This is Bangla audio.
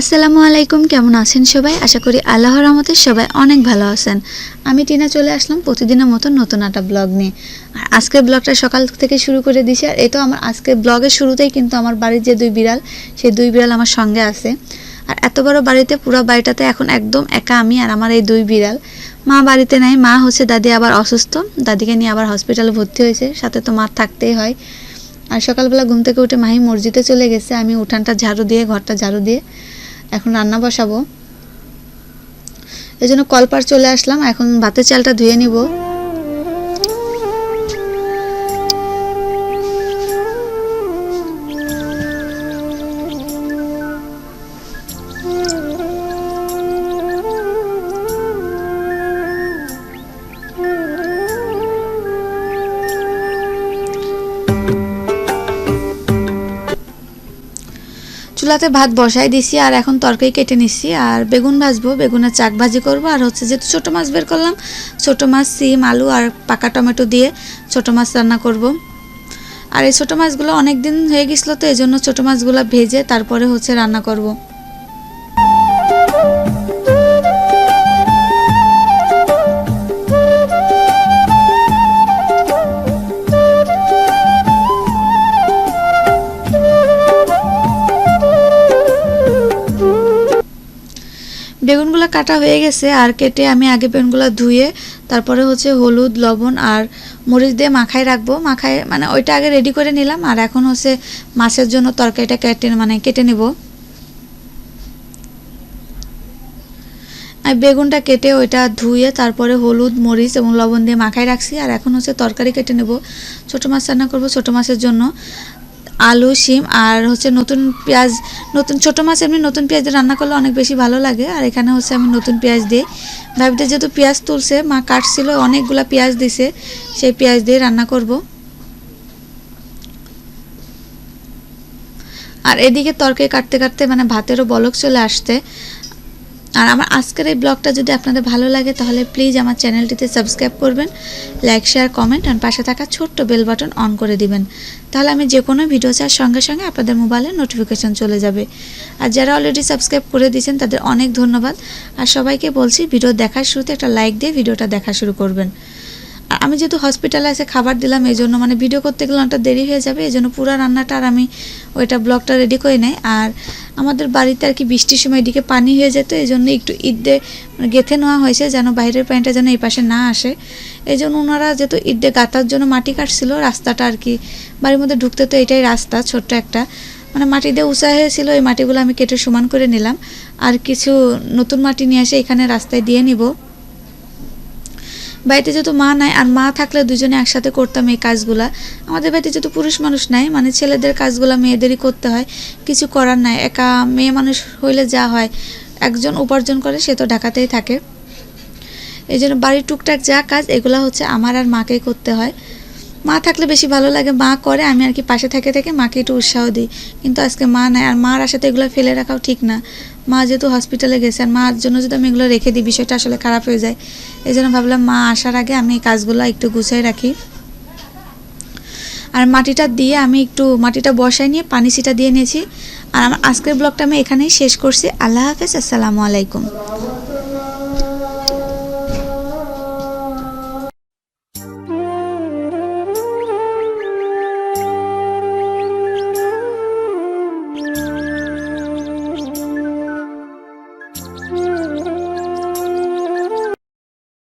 আসসালামু আলাইকুম, কেমন আছেন সবাই? আশা করি আল্লাহর রহমতে সবাই অনেক ভালো আছেন। আমি টিনা চলে আসলাম প্রতিদিনের মতো নতুন একটা ব্লগ নিয়ে। আর আজকের ব্লগটা সকাল থেকে শুরু করে দিছি, আর এই তো আমার আজকের ব্লগের শুরুতেই কিন্তু আমার বাড়ির যে দুই বিড়াল, সেই দুই বিড়াল আমার সঙ্গে আছে। আর এত বড় বাড়িতে, পুরো বাড়িটাতে এখন একদম একা আমি আর আমার এই দুই বিড়াল। মা বাড়িতে নাই, মা হচ্ছে দাদি আবার অসুস্থ। দাদিকে নিয়ে আবার হসপিটালে ভর্তি হয়েছে, সাথে তো মা থাকতেই হয়। আর সকালবেলা ঘুম থেকে উঠে মাহি মসজিদে চলে গেছে, আমি উঠানটা ঝাড়ু দিয়ে, ঘরটা ঝাড়ু দিয়ে। এখন রান্না বসাবো। এই জন্য কলপার চলে আসলাম এখন ভাতের চালটা ধুয়ে নিব। চুলাতে ভাত বসাই দিছি, আর এখন তরকারি কেটে নিচ্ছি আর বেগুন ভাজবো, বেগুনের চাক ভাজি করব, আর হচ্ছে যেহেতু ছোটো মাছ বের করলাম, ছোটো মাছ, সিম, আলু আর পাকা টমেটো দিয়ে ছোটো মাছ রান্না করব। আর এই ছোটো মাছগুলো অনেক দিন হয়ে গেছিল তো এই জন্য ছোটো মাছগুলো ভেজে তারপরে হচ্ছে রান্না করব। বেগুনগুলো কাটা হয়ে গেছে, আর কেটে আমি আগে বেগুনগুলো ধুয়ে তারপরে হচ্ছে হলুদ, লবণ আর মরিচ দিয়ে মাখায় রাখব। মাখায় মানে ওইটা আগে রেডি করে নিলাম, আর এখন হচ্ছে মাছের জন্য তরকারিটা কেটে মানে কেটে নেব। আর বেগুনটা কেটে ওইটা ধুয়ে তারপরে হলুদ, মরিচ এবং লবণ দিয়ে মাখায় রাখছি, আর এখন হচ্ছে তরকারি কেটে নেব। ছোটো মাছ রান্না করব ছোটো মাছের জন্য। আলু, শিম আর হচ্ছে নতুন পেঁয়াজ, নতুন ছোটো মাছ এমনি নতুন পেঁয়াজ রান্না করলে অনেক বেশি ভালো লাগে। আর এখানে হচ্ছে আমি নতুন পেঁয়াজ দিই। ভাবিতে যেহেতু পেঁয়াজ তুলছে, মা কাটছিল, অনেকগুলো পেঁয়াজ দিছে, সেই পেঁয়াজ দিয়ে রান্না করব। আর এদিকে তরকারি কাটতে কাটতে মানে ভাতেরও বলক চলে আসতে আর আমার আজকের এই ব্লগটা যদি আপনাদের ভালো লাগে, তাহলে প্লিজ আমার চ্যানেলটিতে সাবস্ক্রাইব করবেন লাইক শেয়ার কমেন্ট আর পাশে থাকা ছোট্ট বেল বাটন অন করে দিবেন। তাহলে আমি যে কোনো ভিডিও চার সঙ্গে সঙ্গে আপনাদের মোবাইলে নোটিফিকেশান চলে যাবে। আর যারা অলরেডি সাবস্ক্রাইব করে দিয়েছেন, তাদের অনেক ধন্যবাদ। আর সবাইকে বলছি ভিডিও দেখার শুরুতে একটা লাইক দিয়ে ভিডিওটা দেখা শুরু করবেন। আমি যেহেতু হসপিটালে এসে খাবার দিলাম, এই জন্য মানে ভিডিও করতে গেলে অনেকটা দেরি হয়ে যাবে, এই জন্য পুরো রান্নাটা আর আমি ওইটা ব্লগটা রেডি করে নেই। আর আমাদের বাড়িতে আর কি বৃষ্টির সময় এদিকে পানি হয়ে যেত, এই জন্য একটু ঈদে মানে গেঁথে নেওয়া হয়েছে যেন বাইরের পানিটা যেন এই পাশে না আসে। এই জন্য ওনারা যেহেতু ঈদে গাতার জন্য মাটি কাটছিল, রাস্তাটা আর কি বাড়ির মধ্যে ঢুকতে তো এটাই রাস্তা, ছোট্ট একটা। মানে মাটি দিয়ে উঁচা হয়েছিল, এই মাটিগুলো আমি কেটে সমান করে নিলাম। আর কিছু নতুন মাটি নিয়ে এসে এখানে রাস্তায় দিয়ে নিব। বাড়িতে যেহেতু মা নাই আর মা থাকলে দুজনে একসাথে করতাম এই কাজগুলা, আমাদের বাড়িতে যেহেতু পুরুষ মানুষ নাই মানে ছেলেদের কাজগুলা মেয়েদেরই করতে হয়, কিছু করার নাই, একা মেয়ে মানুষ হইলে যা হয়, একজন উপার্জন করে, সে তো ঢাকাতেই থাকে। এই জন্য বাড়ির টুকটাক যা কাজ, এগুলো হচ্ছে আমার আর মাকেই করতে হয়। মা থাকলে বেশি ভালো লাগে, মা করে, আমি আর কি পাশে থেকে থেকে মাকে একটু উৎসাহ দিই। কিন্তু আজকে মা নাই আর মার আসাতে এগুলো ফেলে রাখাও ঠিক না। মা যেহেতু হসপিটালে গেছে আর মার জন্য যদি আমি এগুলো রেখে দিই, বিষয়টা আসলে খারাপ হয়ে যায়। এই জন্য ভাবলাম মা আসার আগে আমি এই কাজগুলো একটু গুছিয়ে রাখি। আর মাটিটা দিয়ে আমি একটু মাটিটা বসায় নিয়ে পানি সিটা দিয়ে নিয়েছি। আর আমার আজকের ব্লগটা আমি এখানেই শেষ করছি। আল্লাহ হাফেজ, আসসালামু আলাইকুম।